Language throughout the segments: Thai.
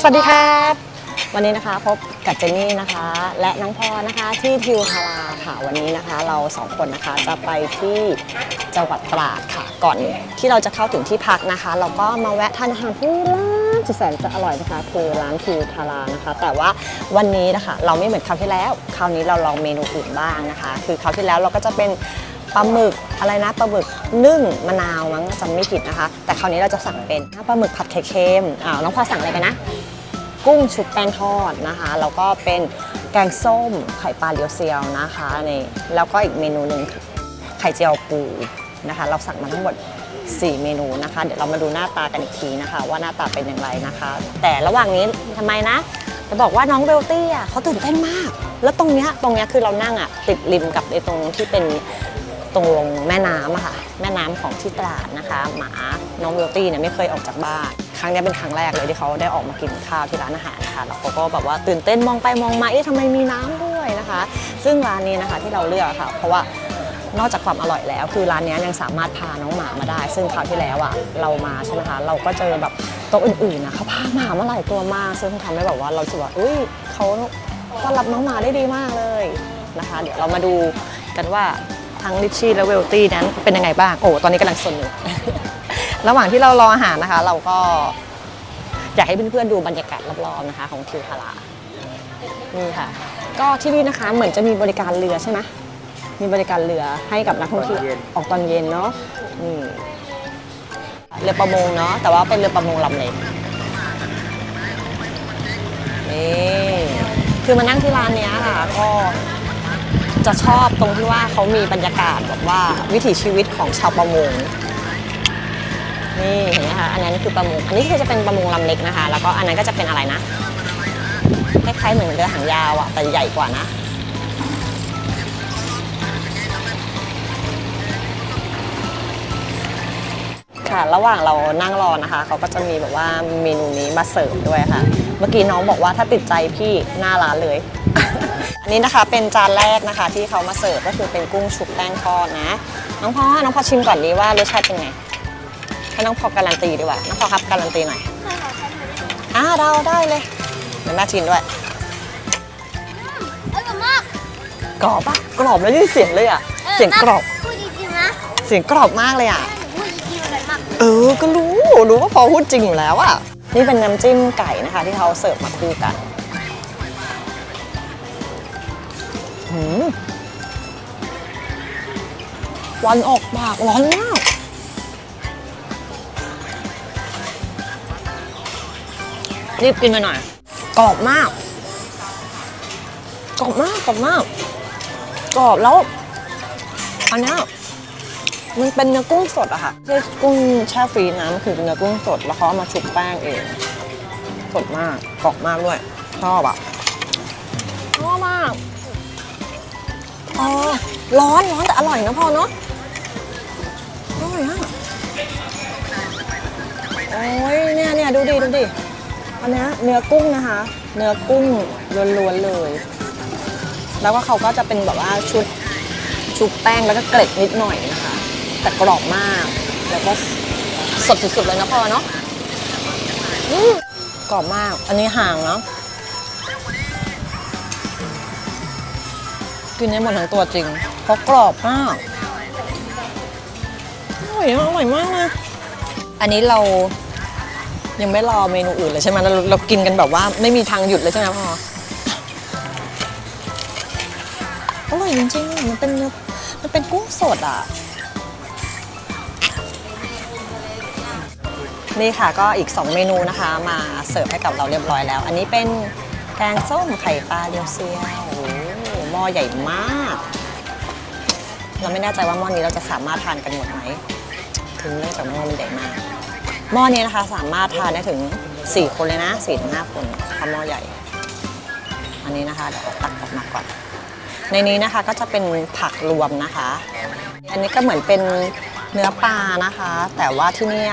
สวัสดีครับ วันนี้นะคะพบกับเจนนี่นะคะ และน้องพอนะคะที่ทิวทาราค่ะวันนี้นะคะ เราสองคนนะคะจะไปที่จังหวัดตราดค่ะ ก่อนที่เราจะเข้าถึงที่พักนะคะ เราก็มาแวะทานอาหารที่ร้านสุดแสนจะอร่อยนะคะ คือร้านทิวทารานะคะ แต่ว่าวันนี้นะคะ เราไม่เหมือนคราวที่แล้ว คราวนี้เราลองเมนูอื่นบ้างนะคะ คือคราวที่แล้วเราก็จะเป็นปลาหมึกอะไรนะปลาหมึกนึ่งมะนาวมั้งจำไม่ผิดนะคะ แต่คราวนี้เราจะสั่งเป็นปลาหมึกผัดไข่เค็มอ่าวน้องพอสั่งอะไรไปนะ กุ้งชุบแป้งทอดนะคะแล้วก็เป็นแกงส้มไข่ปลาเรียวเซียวนะคะนี่แล้วก็อีกเมนูหนึ่งคือไข่เจียวปูนะคะ เราสั่งมาทั้งหมด 4 เมนูนะคะ เดี๋ยวเรามาดูหน้าตากันอีกทีนะคะ ว่าหน้าตาเป็นอย่างไรนะคะ แต่ระหว่างนี้ทำไมนะจะบอกว่าน้องเบลตี้อะเขาตื่นเต้นมาก แล้วตรงเนี้ยตรงเนี้ยคือเรานั่งอะติดริมกับไอ้ตรงที่เป็นตรงลงแม่น้ำอะค่ะแม่น้ำของที่ตราดนะคะ หมาน้องเบลตี้เนี่ยไม่เคยออกจากบ้าน ครั้งนี้เป็นครั้งแรกเลยที่เขาได้ออกมากินข้าวที่ร้านอาหารนะคะแล้วเขาก็แบบว่าตื่นเต้นมองไปมองมาเอ๊ะทำไมมีน้ำด้วยนะคะ ซึ่งร้านนี้นะคะที่เราเลือกค่ะ เพราะว่านอกจากความอร่อยแล้ว คือร้านนี้ยังสามารถพาน้องหมามาได้ ซึ่งคราวที่แล้วอะเรามาใช่ไหมคะเราก็เจอแบบโต๊ะอื่นๆนะเขาพาหมามาหลายตัวมาก ซึ่งทำให้แบบว่าเราสึกว่าอุ้ยเขาต้อนรับน้องหมาได้ดีมากเลยนะคะ เดี๋ยวเรามาดูกันว่าทั้งลิชชี่และเวลตี้นั้นเป็นยังไงบ้างโอ้ตอนนี้กำลังสนอยู่ ระหว่างที่เรารออาหารนะคะ เราก็อยากให้เพื่อนๆดูบรรยากาศรอบๆนะคะ ของทิวทารานี่ค่ะ ก็ที่นี่นะคะเหมือนจะมีบริการเรือใช่ไหมมีบริการเรือให้กับนักท่องเที่ยวออกตอนเย็นเนาะนี่เรือประมงเนาะแต่ว่าเป็นเรือประมงลำเล็กนี่คือมานั่งที่ร้านเนี้ยค่ะก็จะชอบตรงที่ว่าเขามีบรรยากาศแบบว่าวิถีชีวิตของชาวประมง นี่เห็นไหมคะอันนั้นคือประมงอันนี้คือจะเป็นประมงลำเล็กนะคะ แล้วก็อันนั้นก็จะเป็นอะไรนะคล้ายๆเหมือนเรือหางยาวอะแต่ใหญ่กว่านะค่ะระหว่างเรานั่งรอนะคะเขาก็จะมีแบบว่าเมนูนี้มาเสิร์ฟด้วยค่ะ เมื่อกี้น้องบอกว่าถ้าติดใจพี่หน้าร้านเลย อันนี้นะคะเป็นจานแรกนะคะ ที่เขามาเสิร์ฟก็คือเป็นกุ้งชุบแป้งทอดนะ น้องพ่อน้องพอชิมก่อนดีว่ารสชาติเป็นไง ให้น้องพอการันตีดีกว่า น้องพอครับการันตีหน่อยอ่าเราได้เลยเดี๋ยวแม่ชิมด้วยอร่อยมากกรอบปะกรอบแล้วได้เสียงเลยอะ เสียงกรอบ พูดจริงๆนะเสียงกรอบมากเลยอะ พูดจริงๆอร่อยมาก เออ ก็รู้รู้ว่าพอพูดจริงอยู่แล้วอะนี่เป็นน้ำจิ้มไก่นะคะ ที่เขาเสิร์ฟมาคู่กันหืมวันออกปากร้อนมาก รีบกินไปหน่อย กรอบมาก กรอบมากกรอบมาก กรอบแล้วอันนี้มันเป็นเนื้อกุ้งสดอะค่ะไม่ใช่กุ้งแช่ฟรีนะมันคือเนื้อกุ้งสดแล้วเขาเอามาชุบแป้งเอง สดมากกรอบมากด้วย ชอบอะชอบมากอ๋อร้อนร้อนแต่อร่อยนะพ่อเนาะอร่อยอะโอ้ยเนี่ยเนี่ยดูดิดูดิ อันนี้เนื้อกุ้งนะคะ เนื้อกุ้งล้วนๆเลย แล้วก็เขาก็จะเป็นแบบว่าชุดชุบแป้งแล้วก็เกล็ดนิดหน่อยนะคะ แต่กรอบมาก แล้วก็สดสุดๆเลยนะพ่อเนาะอืมกรอบมาก อันนี้ห่างเนาะกินได้หมดทั้งตัวจริง เพราะกรอบมาก อร่อยอะอร่อยมากเลยอันนี้เรา ยังไม่รอเมนูอื่นเลยใช่ไหมเราเรากินกันแบบว่าไม่มีทางหยุดเลยใช่ไหมพ่ออร่อยจริงๆ มันเป็นเนื้อมันเป็นกุ้งสดอะ นี่ค่ะก็อีก 2 เมนูนะคะมาเสิร์ฟให้กับเราเรียบร้อยแล้ว อันนี้เป็นแกงส้มไข่ปลาเรียวเซียวโอ้โหหม้อใหญ่มาก เราไม่แน่ใจว่าหม้อนี้เราจะสามารถทานกันหมดไหม ถึงเนื่องจากหม้อมันใหญ่มาก หม้อนี้นะคะสามารถทานได้ถึง 4 คนเลยนะ4ถึง5คนเพราะหม้อใหญ่ อันนี้นะคะเดี๋ยวตักออกมาก่อน ในนี้นะคะก็จะเป็นผักรวมนะคะ อันนี้ก็เหมือนเป็นเนื้อปลานะคะ แต่ว่าที่นี่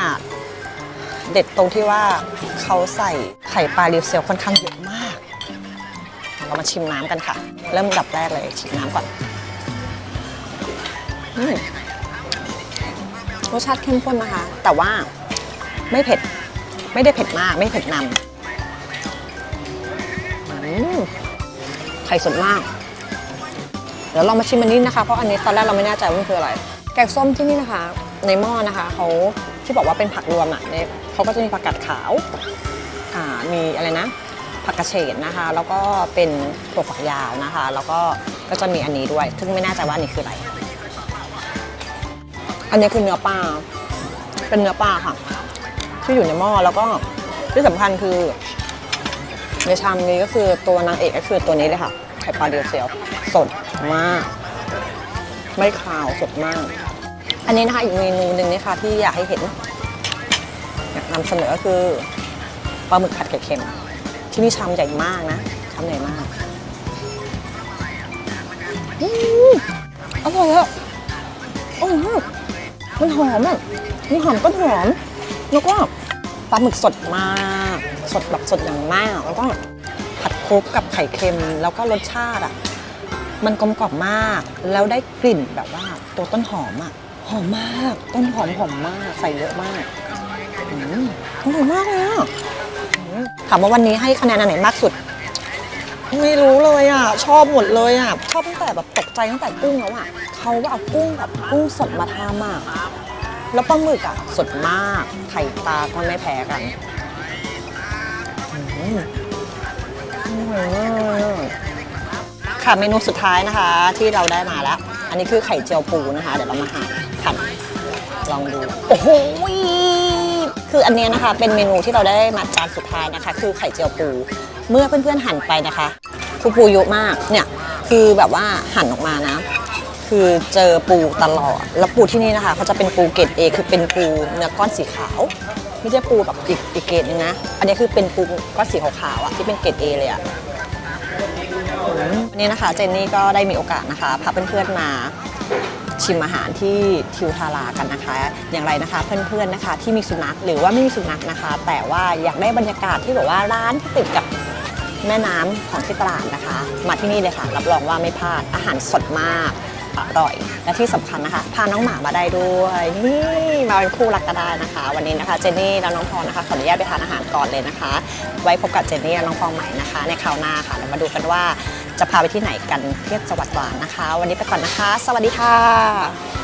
เด็ดตรงที่ว่าเขาใส่ไข่ปลาริวเซลค่อนข้างเยอะมาก เรามาชิมน้ำกันค่ะ เริ่มดับแรกเลยชิมน้ำก่อนอรสชาติเข้มข้นนะคะ แต่ว่า ไม่เผ็ด ไม่ได้เผ็ดมาก ไม่เผ็ดนำไข่สดมาก เดี๋ยวเรามาชิมอันนี้นะคะ เพราะอันนี้ตอนแรกเราไม่แน่ใจว่ามันคืออะไร แกงส้มที่นี่นะคะ ในหม้อนะคะเขาที่บอกว่าเป็นผักรวมอะเนี่ยเขาก็จะมีผักกาดขาว อ่า มีอะไรนะ ผักกระเฉดนะคะ แล้วก็เป็นถั่วฝักยาวนะคะ แล้วก็ ก็จะมีอันนี้ด้วย ซึ่งไม่แน่ใจว่าอันนี้คืออะไร อันนี้คือเนื้อปลา เป็นเนื้อปลาค่ะ ที่อยู่ในหม้อแล้วก็ที่สำคัญคือ ในชามนี้ก็คือตัวนางเอกก็คือตัวนี้เลยค่ะไข่ปลาเดียวเซียวสดมาก ไม่คาวสดมาก อันนี้นะคะอีกเมนูหนึ่งนะคะที่อยากให้เห็นอยากนำเสนอก็คือปลาหมึกผัดไข่เค็ม ที่นี่ชามใหญ่มากนะชามใหญ่มากอร่อยอะอร่อยมากมันหอมอะมันหอมต้นหอม แล้วก็ปลาหมึกสดมาก สดแบบสดอย่างมาก แล้วก็ผัดคลุกกับไข่เค็ม แล้วก็รสชาติอะ มันกลมกล่อมมาก แล้วได้กลิ่นแบบว่าตัวต้นหอมอะ หอมมาก ต้นหอมหอมมาก ใส่เยอะมากอืมอร่อยมากเลยอะถามว่าวันนี้ให้คะแนนอันไหนมากสุด ไม่รู้เลยอะ ชอบหมดเลยอะ ชอบตั้งแต่แบบตกใจตั้งแต่กุ้งแล้วอะ เขาว่าเอากุ้งแบบกุ้งสดมาทำอะ แล้วปลาหมึกอะ สดมาก ไข่ปลาก็ไม่แพ้กันค่ะเมนูสุดท้ายนะคะ ที่เราได้มาแล้ว อันนี้คือไข่เจียวปูนะคะ เดี๋ยวเรามาหั่นหั่นลองดู โอ้โหคืออันเนี้ยนะคะ เป็นเมนูที่เราได้มาจานสุดท้ายนะคะ คือไข่เจียวปู เมื่อเพื่อนๆหั่นไปนะคะคือปูเยอะมากเนี่ย คือแบบว่าหั่นออกมานะ คือเจอปูตลอด แล้วปูที่นี่นะคะเขาจะเป็นปูเกรดเอคือเป็นปูเนื้อก้อนสีขาว ไม่ใช่ปูแบบอีกอีกเกรดนึงนะ อันนี้คือเป็นปูก้อนสีขาวๆอะที่เป็นเกรดเอเลยอะวันนี้นะคะเจนนี่ก็ได้มีโอกาสนะคะพาเพื่อนๆมาชิมอาหารที่ทิวทารากันนะคะ อย่างไรนะคะเพื่อนๆนะคะ ที่มีสุนัขหรือว่าไม่มีสุนัขนะคะ แต่ว่าอยากได้บรรยากาศที่แบบว่าร้านที่ติดกับแม่น้ำของที่ตลาดนะคะ มาที่นี่เลยค่ะ รับรองว่าไม่พลาดอาหารสดมาก อร่อย และที่สำคัญนะคะ พาน้องหมามาได้ด้วยนี่มาเป็นคู่รักก็ได้นะคะ วันนี้นะคะเจนนี่และน้องพรนะคะขออนุญาตไปทานอาหารก่อนเลยนะคะ ไว้พบกับเจนนี่และน้องพรใหม่นะคะ ในคราวหน้าค่ะเรามาดูกันว่าจะพาไปที่ไหนกันเที่ยวจังหวัดตราดนะคะ วันนี้ไปก่อนนะคะ สวัสดีค่ะ